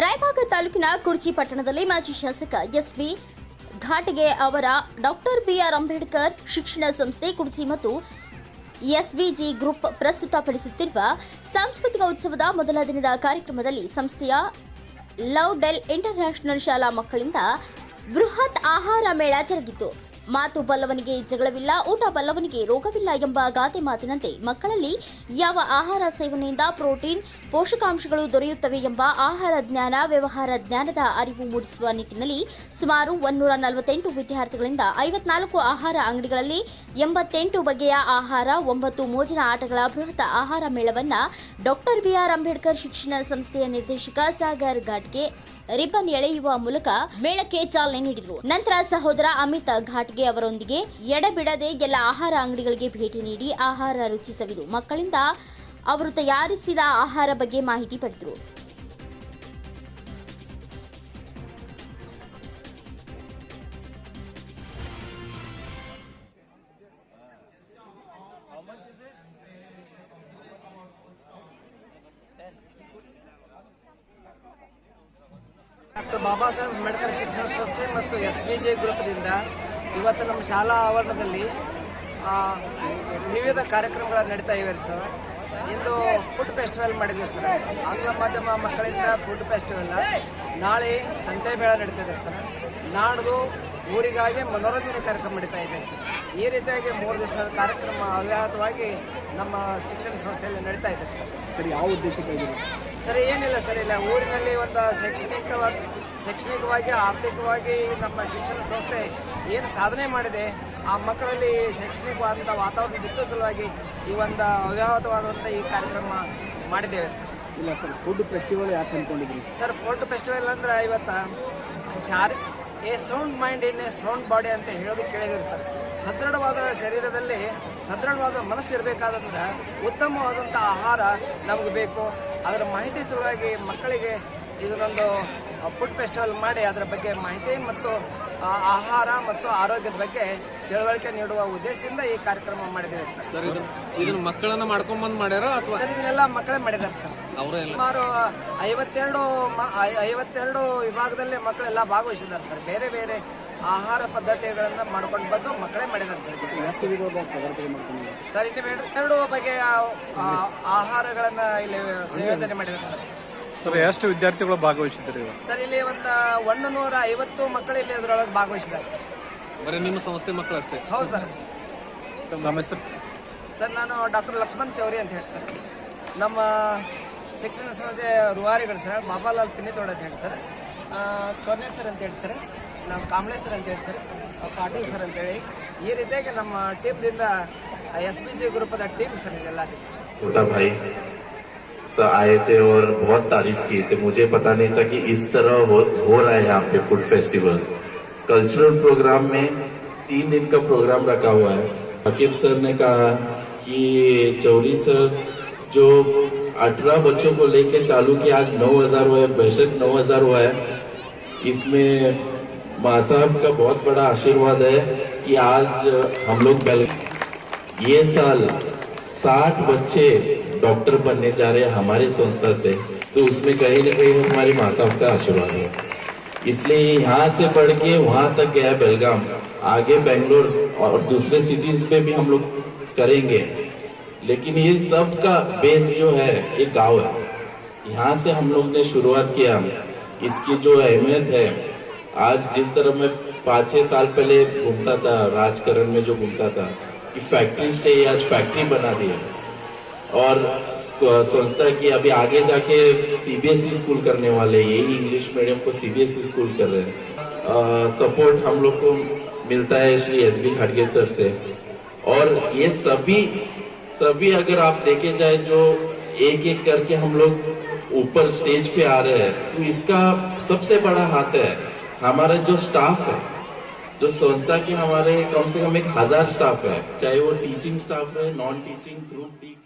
ರಾಯಬಾಗ ತಾಲೂಕಿನ ಕುರ್ಚಿ ಪಟ್ಟಣದಲ್ಲಿ ಮಾಜಿ ಶಾಸಕ ಎಸ್ವಿ ಘಾಟಿಗೆ ಅವರ ಡಾಕ್ಟರ್ ಬಿಆರ್ ಅಂಬೇಡ್ಕರ್ ಶಿಕ್ಷಣ ಸಂಸ್ಥೆ ಕುರ್ಚಿ ಮತ್ತು ಎಸ್ಬಿಜಿ ಗ್ರೂಪ್ ಪ್ರಸ್ತುತಪಡಿಸುತ್ತಿರುವ ಸಾಂಸ್ಕೃತಿಕ ಉತ್ಸವದ ಮೊದಲ ದಿನದ ಕಾರ್ಯಕ್ರಮದಲ್ಲಿ ಸಂಸ್ಥೆಯ ಲವ್ ಡೆಲ್ ಇಂಟರ್ನ್ಯಾಷನಲ್ ಶಾಲಾ ಮಕ್ಕಳಿಂದ ಬೃಹತ್ ಆಹಾರ ಮೇಳ ಜರುಗಿತು. ಮಾತು ಬಲ್ಲವನಿಗೆ ಜಗಳವಿಲ್ಲ, ಊಟ ಬಲ್ಲವನಿಗೆ ರೋಗವಿಲ್ಲ ಎಂಬ ಗಾದೆ ಮಾತಿನಂತೆ ಮಕ್ಕಳಲ್ಲಿ ಯಾವ ಆಹಾರ ಸೇವನೆಯಿಂದ ಪ್ರೋಟೀನ್, ಪೋಷಕಾಂಶಗಳು ದೊರೆಯುತ್ತವೆ ಎಂಬ ಆಹಾರ ಜ್ಞಾನ, ವ್ಯವಹಾರ ಜ್ಞಾನದ ಅರಿವು ಮೂಡಿಸುವ ನಿಟ್ಟಿನಲ್ಲಿ ಸುಮಾರು ಒನ್ನೂರ ನಲವತ್ತೆಂಟು ವಿದ್ಯಾರ್ಥಿಗಳಿಂದ ಐವತ್ನಾಲ್ಕು ಆಹಾರ ಅಂಗಡಿಗಳಲ್ಲಿ ಎಂಬತ್ತೆಂಟು ಬಗೆಯ ಆಹಾರ, ಒಂಬತ್ತು ಮೋಜಿನ ಆಟಗಳ ಬೃಹತ್ ಆಹಾರ ಮೇಳವನ್ನು ಡಾಕ್ಟರ್ ಬಿಆರ್ ಅಂಬೇಡ್ಕರ್ ಶಿಕ್ಷಣ ಸಂಸ್ಥೆಯ ನಿರ್ದೇಶಕ ಸಾಗರ್ ಘಾಟ್ಗೆ ರಿಬ್ಬನ್ ಎಳೆಯುವ ಮೂಲಕ ಮೇಳಕ್ಕೆ ಚಾಲನೆ ನೀಡಿದರು. ನಂತರ ಸಹೋದರ ಅಮಿತ್ ಘಾಟ್ಗೆ ಅವರೊಂದಿಗೆ ಎಡಬಿಡದೆ ಎಲ್ಲ ಆಹಾರ ಅಂಗಡಿಗಳಿಗೆ ಭೇಟಿ ನೀಡಿ ಆಹಾರ ರುಚಿಸವಿದು ಮಕ್ಕಳಿಂದ ಅವರು ತಯಾರಿಸಿದ ಆಹಾರ ಬಗ್ಗೆ ಮಾಹಿತಿ ಪಡೆದರು. ಡಾಕ್ಟರ್ ಬಾಬಾ ಸಾಹೇಬ್ ಅಂಬೇಡ್ಕರ್ ಶಿಕ್ಷಣ ಸಂಸ್ಥೆ ಮತ್ತು ಎಸ್ ಬಿ ಜೆ ಗ್ರೂಪ್ದಿಂದ ಇವತ್ತು ನಮ್ಮ ಶಾಲಾ ಆವರಣದಲ್ಲಿ ವಿವಿಧ ಕಾರ್ಯಕ್ರಮಗಳು ನಡೀತಾ ಇವೆ ಸರ್. ಇಂದು ಫುಡ್ ಫೆಸ್ಟಿವಲ್ ಮಾಡಿದ್ದೀವಿ ಸರ್. ಆಂಗ್ಲ ಮಾಧ್ಯಮ ಮಕ್ಕಳಿಂದ ಫುಡ್ ಫೆಸ್ಟಿವಲ್ ನಾಳೆ ಸಂತೆ ಮೇಳ ನಡೀತಿದೆ ಸರ್. ನಾಡ್ದು ಊರಿಗಾಗಿ ಮನೋರಂಜನೆ ಕಾರ್ಯಕ್ರಮ ನಡೀತಾ ಇದೆ ಸರ್. ಈ ರೀತಿಯಾಗಿ ಮೂರು ದಿವಸದ ಕಾರ್ಯಕ್ರಮ ಅವ್ಯಾಹತವಾಗಿ ನಮ್ಮ ಶಿಕ್ಷಣ ಸಂಸ್ಥೆಯಲ್ಲಿ ನಡೀತಾ ಇದೆ ಸರ್. ಸರಿ, ಯಾವ ಉದ್ದೇಶಕ್ಕಾಗಿದೆ ಸರ್ ಏನಿಲ್ಲ ಸರ್ ಇಲ್ಲ ಊರಿನಲ್ಲಿ ಒಂದು ಶೈಕ್ಷಣಿಕವಾಗಿ ಶೈಕ್ಷಣಿಕವಾಗಿ ಆರ್ಥಿಕವಾಗಿ ನಮ್ಮ ಶಿಕ್ಷಣ ಸಂಸ್ಥೆ ಏನು ಸಾಧನೆ ಮಾಡಿದೆ ಆ ಮಕ್ಕಳಲ್ಲಿ ಶೈಕ್ಷಣಿಕವಾದಂಥ ವಾತಾವರಣ ದಿಕ್ಕ ಸಲುವಾಗಿ ಈ ಒಂದು ಅವ್ಯಾಹತವಾದಂಥ ಈ ಕಾರ್ಯಕ್ರಮ ಮಾಡಿದ್ದೇವೆ ಸರ್. ಇಲ್ಲ ಸರ್ ಫುಡ್ ಫೆಸ್ಟಿವಲ್ ಯಾಕೆ ಅಂದ್ಕೊಂಡಿದ್ರಿ? ಸರ್ ಫುಡ್ ಫೆಸ್ಟಿವಲ್ ಅಂದ್ರೆ ಇವತ್ತು Shari a sound mind in a sound body ಅಂತ ಹೇಳೋದು ಕೇಳಿದಿರಿ ಸರ್. ಸದೃಢವಾದ ಶರೀರದಲ್ಲಿ ಸದೃಢವಾದ ಮನಸ್ಸು ಇರಬೇಕಾದಂದ್ರೆ ಉತ್ತಮವಾದಂಥ ಆಹಾರ ನಮಗೆ ಬೇಕು. ಅದರ ಮಾಹಿತಿ ಸಲುವಾಗಿ ಮಕ್ಕಳಿಗೆ ಇದನ್ನೊಂದು ಫುಡ್ ಫೆಸ್ಟಿವಲ್ ಮಾಡಿ ಅದರ ಬಗ್ಗೆ ಮಾಹಿತಿ ಮತ್ತು ಆಹಾರ ಮತ್ತು ಆರೋಗ್ಯದ ಬಗ್ಗೆ ತಿಳುವಳಿಕೆ ನೀಡುವ ಉದ್ದೇಶದಿಂದ ಈ ಕಾರ್ಯಕ್ರಮ ಮಾಡಿದ್ದೇವೆ. ಸರ್ ಇದನ್ನು ಮಕ್ಕಳನ್ನ ಮಾಡ್ಕೊಂಡ್ಬಂದು ಮಾಡ್ಯಾರ ಅಥವಾ ಸರ್ ಇದನ್ನೆಲ್ಲ ಮಕ್ಕಳೇ ಮಾಡಿದ್ದಾರೆ ಸರ್. ಅವರೇ ಸುಮಾರು ಐವತ್ತೆರಡು ಐವತ್ತೆರಡು ವಿಭಾಗದಲ್ಲಿ ಮಕ್ಕಳೆಲ್ಲ ಭಾಗವಹಿಸಿದ್ದಾರೆ ಸರ್. ಬೇರೆ ಬೇರೆ ಆಹಾರ ಪದ್ಧತಿಗಳನ್ನ ಮಾಡ್ಕೊಂಡು ಬಂದು ಮಕ್ಕಳೇ ಮಾಡಿದ್ದಾರೆ ಸರ್. ಸರ್ ಇಲ್ಲಿ ಎರಡು ಬಗೆಯ ಆ, ಆಹಾರಗಳನ್ನ ಇಲ್ಲಿ ಸಂಯೋಜನೆ ಮಾಡಿದ್ದಾರೆ ಸರ್. ಸರ್ ಎಷ್ಟು ವಿದ್ಯಾರ್ಥಿಗಳು ಭಾಗವಹಿಸಿದ್ದಾರೆ ಸರ್ ಇಲ್ಲಿ ಒಂದು ಒಂದು ನೂರ ಐವತ್ತು ಮಕ್ಕಳು ಇಲ್ಲಿ ಅದರೊಳಗೆ ಭಾಗವಹಿಸಿದ್ದಾರೆ ಸರ್. ಬರೀ ನಿಮ್ಮ ಸಂಸ್ಥೆ ಮಕ್ಕಳು ಅಷ್ಟೇ? ಹೌದು ಸರ್. ನಮ್ಮ ಹೆಸರು? ಸರ್ ನಾನು ಡಾಕ್ಟರ್ ಲಕ್ಷ್ಮಣ್ ಚೌರಿ ಅಂತ ಹೇಳಿ ಸರ್. ನಮ್ಮ ಶಿಕ್ಷಣ ಸಂಸ್ಥೆ ರೂವಾರಿಗಳು ಸರ್. ಬಾಬಾಲಾಲ್ ಪಿನ್ನಿತೋಡ ಅಂತ ಹೇಳಿ ಸರ್. ಕೊನೆ ಸರ್ ಅಂತ ಹೇಳಿ ಸರ್. ನಮ್ಮ ಕಾಂಬ್ಳೆ ಸರ್ ಅಂತ ಹೇಳಿ ಸರ್ ಪಾಟೀಲ್ ಸರ್ ಅಂತೇಳಿ ಈ ರೀತಿಯಾಗಿ ನಮ್ಮ ಟೀಮ್ದಿಂದ S P G ಗ್ರೂಪದ team sir ಇದೆಲ್ಲ ಸರ್ छोटा भाई सर आए थे और बहुत तारीफ किए थे मुझे पता नहीं था कि इस तरह हो, हो रहा है यहाँ पे फूड फेस्टिवल कल्चरल प्रोग्राम में तीन दिन का प्रोग्राम रखा हुआ है हकीम सर ने कहा कि चौरी सर जो अठारह बच्चों को लेके चालू किया आज नौ हजार हुआ है बेशक नौ हजार हुआ है इसमें माँ साहब का बहुत बड़ा आशीर्वाद है कि आज हम लोग बेल ये साल साठ बच्चे डॉक्टर बनने जा रहे हैं हमारी संस्था से। तो उसमें कहीं ना कहीं हमारे माँ साहब का आशीर्वाद है। इसलिए यहाँ से पढ़ के वहाँ तक गया बेलगाम। आगे बेंगलोर और दूसरे सिटीज़ पे भी हम लोग करेंगे। लेकिन ये सब का बेस जो है, ये गाँव है। यहाँ से हम लोग ने शुरुआत किया। इसकी जो अहमियत है आज जिस तरह मैं पाँच छह साल पहले घूमता था, राजकरण में जो घूमता था, कि फैक्ट्री से आज फैक्ट्री बना दी है और सोचता संस्था की अभी आगे जाके सीबीएसई स्कूल करने वाले हैं। यही इंग्लिश मीडियम को सीबीएसई स्कूल कर रहे हैं। सपोर्ट हम लोग को मिलता है श्री एस बी खड़गे सर से। और ये सभी सभी अगर आप देखे जाए जो एक एक करके हम लोग ऊपर स्टेज पे आ रहे हैं तो इसका सबसे बड़ा हाथ है। हमारा जो स्टाफ है, जो संस्था के हमारे कम से कम एक हज़ार स्टाफ है, चाहे वो टीचिंग स्टाफ है नॉन टीचिंग ग्रुप डी